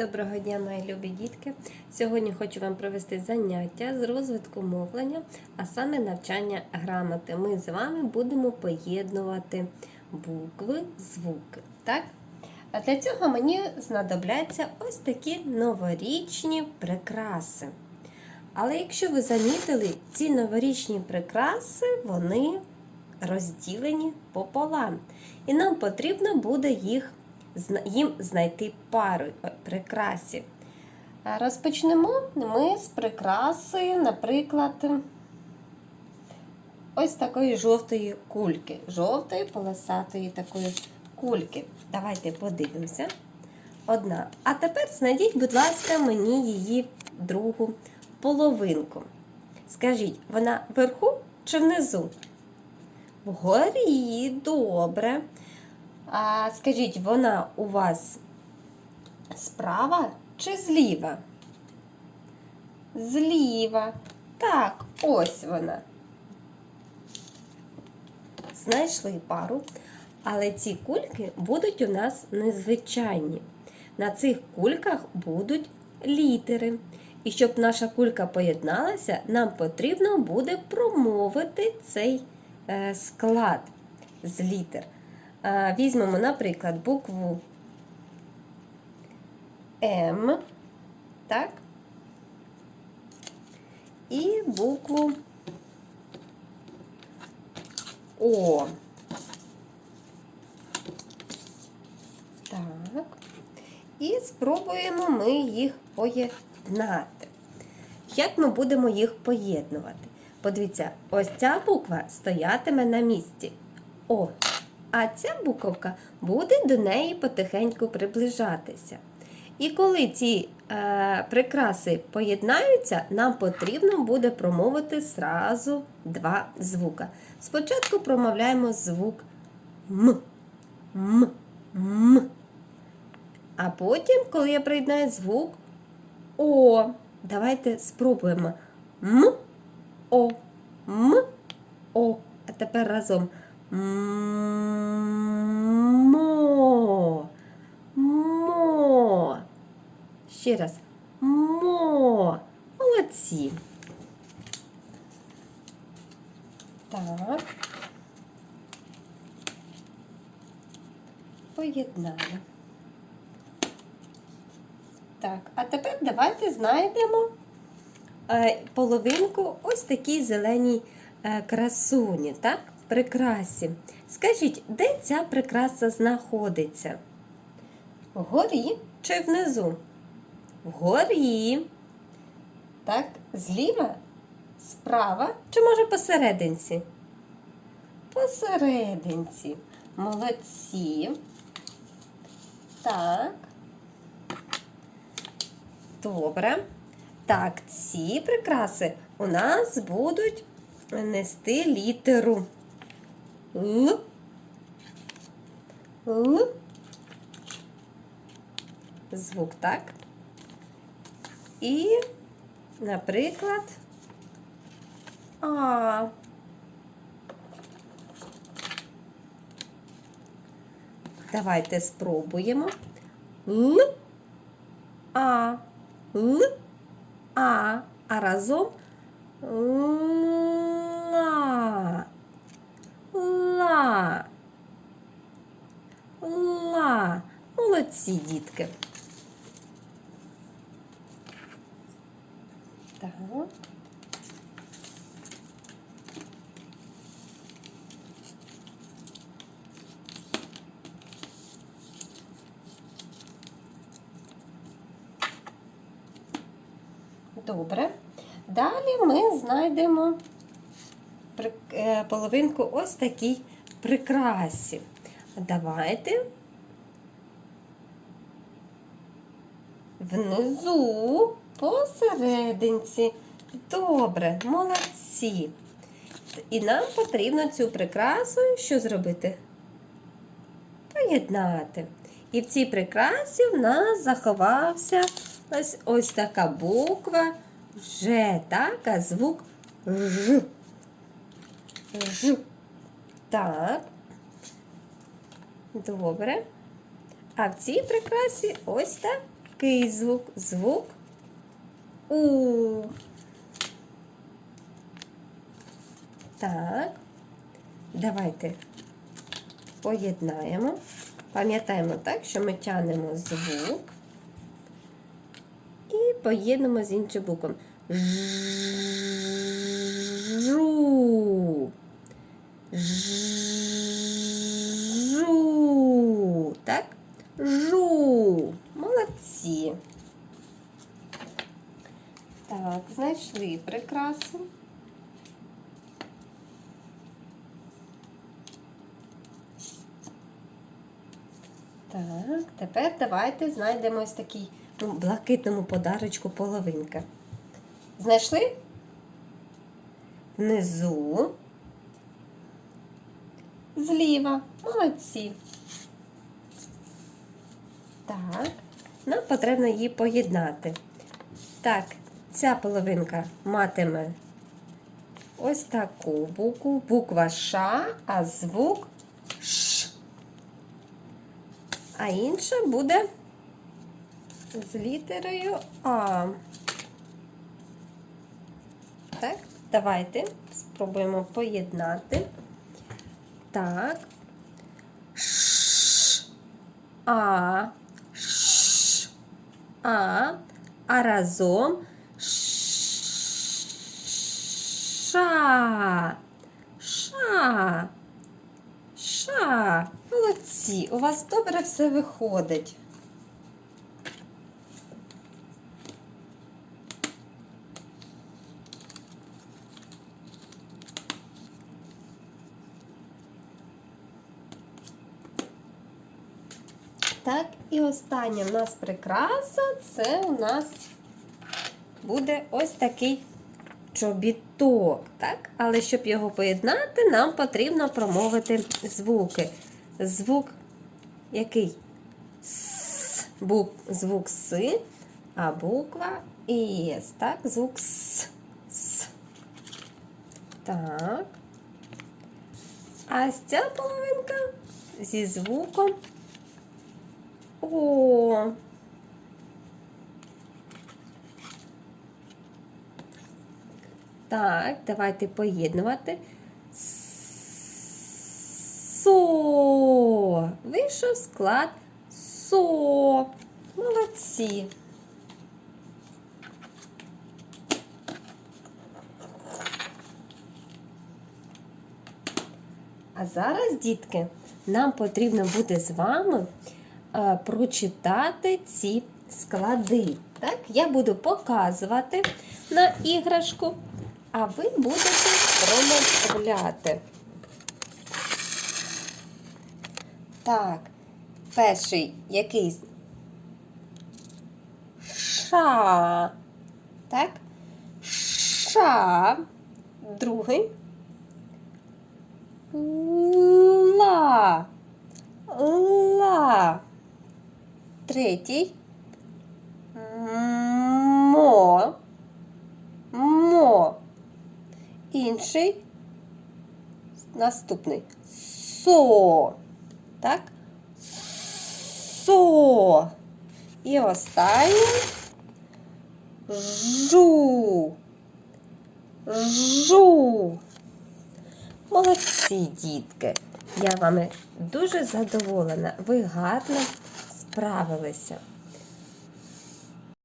Доброго дня, мої любі дітки! Сьогодні хочу вам провести заняття з розвитку мовлення, а саме навчання грамоти. Ми з вами будемо поєднувати букви, звуки. Так? А для цього мені знадобляться ось такі новорічні прикраси. Але якщо ви замітили, ці новорічні прикраси, вони розділені пополам. І нам потрібно буде їх їм знайти пару е, прикрасів. Розпочнемо ми з прикраси, наприклад, ось такої жовтої кульки. Жовтої полосатої такої кульки. Давайте подивимося. Одна. А тепер знайдіть, будь ласка, мені її другу половинку. Скажіть, вона вверху чи внизу? Вгорі, добре. А скажіть, вона у вас справа чи зліва? Зліва. Так, ось вона. Знайшли пару, але ці кульки будуть у нас незвичайні. На цих кульках будуть літери. І щоб наша кулька поєдналася, нам потрібно буде промовити цей е, склад з літер. Е, Візьмемо, наприклад, букву М, так? І букву О. Так. І спробуємо ми їх поєднати. Як ми будемо їх поєднувати? Подивіться, ось ця буква стоятиме на місці. О. А ця буковка буде до неї потихеньку приближатися. І коли ці е, прикраси поєднаються, нам потрібно буде промовити зразу два звука. Спочатку промовляємо звук М. М. М. А потім, коли я приєднаю звук О, давайте спробуємо М. О. М. О. А тепер разом. Мо. Мо. Ще раз. Мо. Молодці. Так. Поєднали. Так, а тепер давайте знайдемо е, половинку ось такій зеленій е, красуні, так? Прикрасі. Скажіть, де ця прикраса знаходиться? Вгорі чи внизу? Вгорі. Так, зліва, справа чи може посерединці? Посерединці. Молодці. Так. Добре. Так, ці прикраси у нас будуть нести літеру Л. Л. Звук, так? І, наприклад, А. Давайте спробуємо. Л. А. Л. А. А разом ла. Ла. Молодці, дітки. Так. Добре. Далі ми знайдемо е, половинку ось такій прикрасі. Давайте внизу посерединці. Добре, молодці. І нам потрібно цю прикрасу що зробити? Поєднати. І в цій прикрасі в нас заховався ось, ось така буква Ж, так, а звук Ж. Ж. Так. Добре. А в цій прикрасі ось та який звук? Звук У. Так. Давайте поєднаємо. Пам'ятаємо так, що ми тянемо звук і поєднуємо з іншим буквом. Жу. Жу. Так? Жу. Молодці. Так, знайшли прикрасу. Так, тепер давайте знайдемо ось такий ну, блакитному подарочку половинка. Знайшли? Внизу. Зліва. Молодці. Так, нам потрібно її поєднати. Так, ця половинка матиме ось таку букву, буква Ш, а звук Ш. А інша буде з літерою А. Так, давайте спробуємо поєднати. Так. Ш. А. Ш. А. А разом Ша. Ша. Ша. Молодці. У вас добре все виходить. Так, і остання в нас прикраса це у нас буде ось такий чобіток. Так? Але щоб його поєднати, нам потрібно промовити звуки. Звук який? С. Бук, звук С, а буква С. Так, звук С. С. Так. А ця половинка зі звуком О. Так, давайте поєднувати. Со. Вийшов склад со. Молодці. А зараз, дітки, нам потрібно буде з вами е, прочитати ці склади. Так, я буду показувати на іграшку, а ви будете промовляти. Так, перший якийсь ша. Так? Ша. Другий. Ла. Ла. Третій. Мо. Мо. Інший. Наступний. Со. Так? Со. І останній. Жу. Жу. Молодці, дітки. Я вами дуже задоволена. Ви гарно справилися.